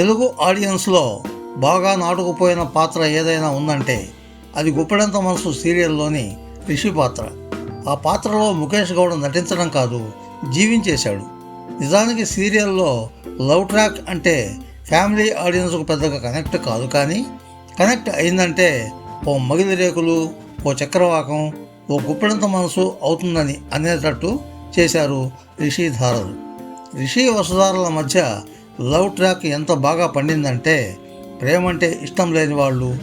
తెలుగు ఆడియన్స్లో బాగా నాటుకుపోయిన పాత్ర ఏదైనా ఉందంటే అది గుప్పెడంత మనసు సీరియల్లోని రిషి పాత్ర. ఆ పాత్రలో ముఖేష్ గౌడ్ నటించడం కాదు జీవించేశాడు. నిజానికి సీరియల్లో లవ్ ట్రాక్ అంటే ఫ్యామిలీ ఆడియన్స్కు పెద్దగా కనెక్ట్ కాదు కానీ కనెక్ట్ అయిందంటే ఓ మగిలి రేకులు ఓ చక్రవాకం ఓ గుప్పెడంత మనసు అవుతుందని అనేటట్టు చేశారు రిషి ధారలు. రిషి వసుధారల మధ్య లవ్ ట్రాక్ ఎంత బాగా పండిందంటే ప్రేమంటే ఇష్టం లేని వాళ్ళు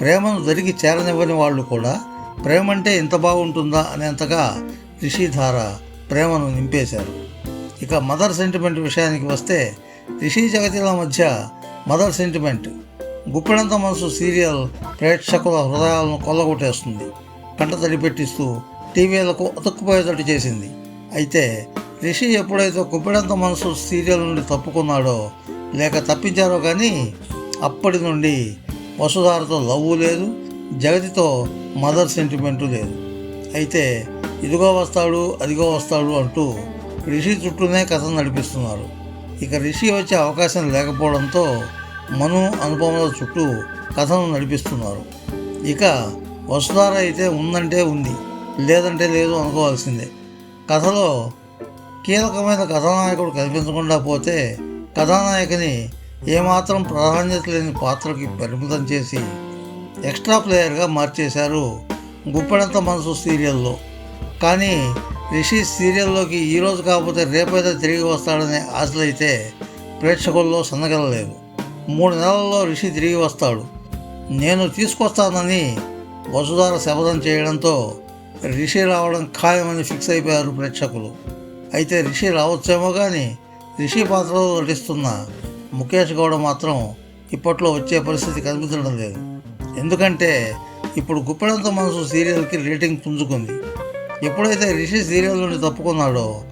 ప్రేమను జరిగి చేరనివ్వని వాళ్ళు కూడా ప్రేమంటే ఇంత బాగుంటుందా అనేంతగా రిషిధార ప్రేమను నింపేశారు. ఇక మదర్ సెంటిమెంట్ విషయానికి వస్తే రిషి జగతిల మధ్య మదర్ సెంటిమెంట్ గుప్పెడంత మనసు సీరియల్ ప్రేక్షకుల హృదయాలను కొల్లగొట్టేస్తుంది. కంట తడిపెట్టిస్తూ టీవీలకు అతుక్కుపోయేటట్టు చేసింది. అయితే రిషి ఎప్పుడైతే గుప్పెడంత మనసు సీరియల్ నుండి తప్పుకున్నాడో లేక తప్పించారో కానీ అప్పటి నుండి వసుధారతో లవ్ లేదు జగతితో మదర్ సెంటిమెంటు లేదు. అయితే ఇదిగో వస్తాడు అదిగో వస్తాడు అంటూ రిషి చుట్టూనే కథ నడిపిస్తున్నారు. ఇక రిషి వచ్చే అవకాశం లేకపోవడంతో మను అనుపమల చుట్టూ కథను నడిపిస్తున్నారు. ఇక వసుధార అయితే ఉందంటే ఉంది లేదంటే లేదు అనుకోవాల్సిందే. కథలో కీలకమైన కథానాయకుడు కనిపించకుండా పోతే కథానాయకుని ఏమాత్రం ప్రాధాన్యత లేని పాత్రకి పరిమితం చేసి ఎక్స్ట్రా ప్లేయర్గా మార్చేశారు గుప్పెడంత మనసు సీరియల్లో. కానీ రిషి సీరియల్లోకి ఈరోజు కాకపోతే రేపైతే తిరిగి వస్తాడనే ఆశలైతే ప్రేక్షకుల్లో సన్నగలలేదు మూడు నెలల్లో రిషి తిరిగి వస్తాడు. నేను తీసుకొస్తానని వసుధార శపథం చేయడంతో రిషి రావడం ఖాయమని ఫిక్స్ అయిపోయారు ప్రేక్షకులు. అయితే రిషి రావచ్చేమో కానీ రిషి పాత్రలో నటిస్తున్న ముఖేష్ గౌడ మాత్రం ఇప్పట్లో వచ్చే పరిస్థితి కనిపించడం లేదు. ఎందుకంటే ఇప్పుడు గుప్పెడంత మనసు సీరియల్కి రేటింగ్ పుంజుకుంది. ఎప్పుడైతే రిషి సీరియల్ నుండి తప్పుకున్నాడో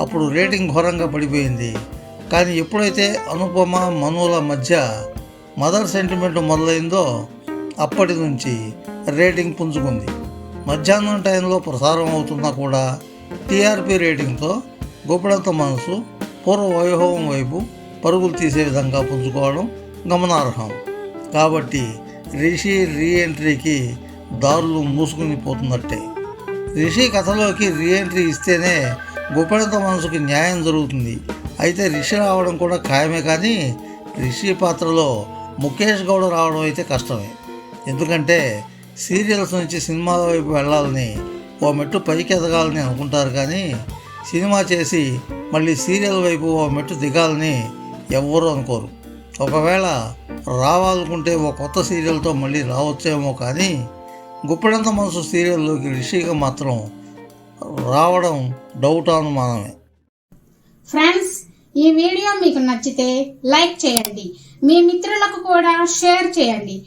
అప్పుడు రేటింగ్ ఘోరంగా పడిపోయింది. కానీ ఎప్పుడైతే అనుపమ మనుల మధ్య మదర్ సెంటిమెంట్ మొదలైందో అప్పటి నుంచి రేటింగ్ పుంజుకుంది. మధ్యాహ్నం టైంలో ప్రసారం అవుతున్నా కూడా టీఆర్పీ రేటింగ్తో గోపడంత మనసు పూర్వ వైభవం వైపు పరుగులు తీసే విధంగా పుంజుకోవడం గమనార్హం. కాబట్టి రిషి రీఎంట్రీకి దారులు మూసుకుని పోతున్నట్టే. రిషి కథలోకి రీఎంట్రీ ఇస్తేనే గోపడంత మనసుకి న్యాయం జరుగుతుంది. అయితే రిషి రావడం కూడా ఖాయమే కానీ రిషి పాత్రలో ముఖేష్ గౌడ రావడం అయితే కష్టమే. ఎందుకంటే సీరియల్స్ నుంచి సినిమాల వైపు వెళ్ళాలని ఓ మెట్టు పైకి ఎదగాలని అనుకుంటారు కానీ సినిమా చేసి మళ్ళీ సీరియల్ వైపు ఓ మెట్టు దిగాలని ఎవ్వరూ అనుకోరు. ఒకవేళ రావాలనుకుంటే ఓ కొత్త సీరియల్తో మళ్ళీ రావచ్చేమో కానీ గుప్పెడంత మనసు సీరియల్లోకి రిషిగా మాత్రం రావడం డౌట్ అనుమానమే. ఫ్రెండ్స్ ఈ వీడియో మీకు నచ్చితే లైక్ చేయండి. మీ మిత్రులకు కూడా షేర్ చేయండి.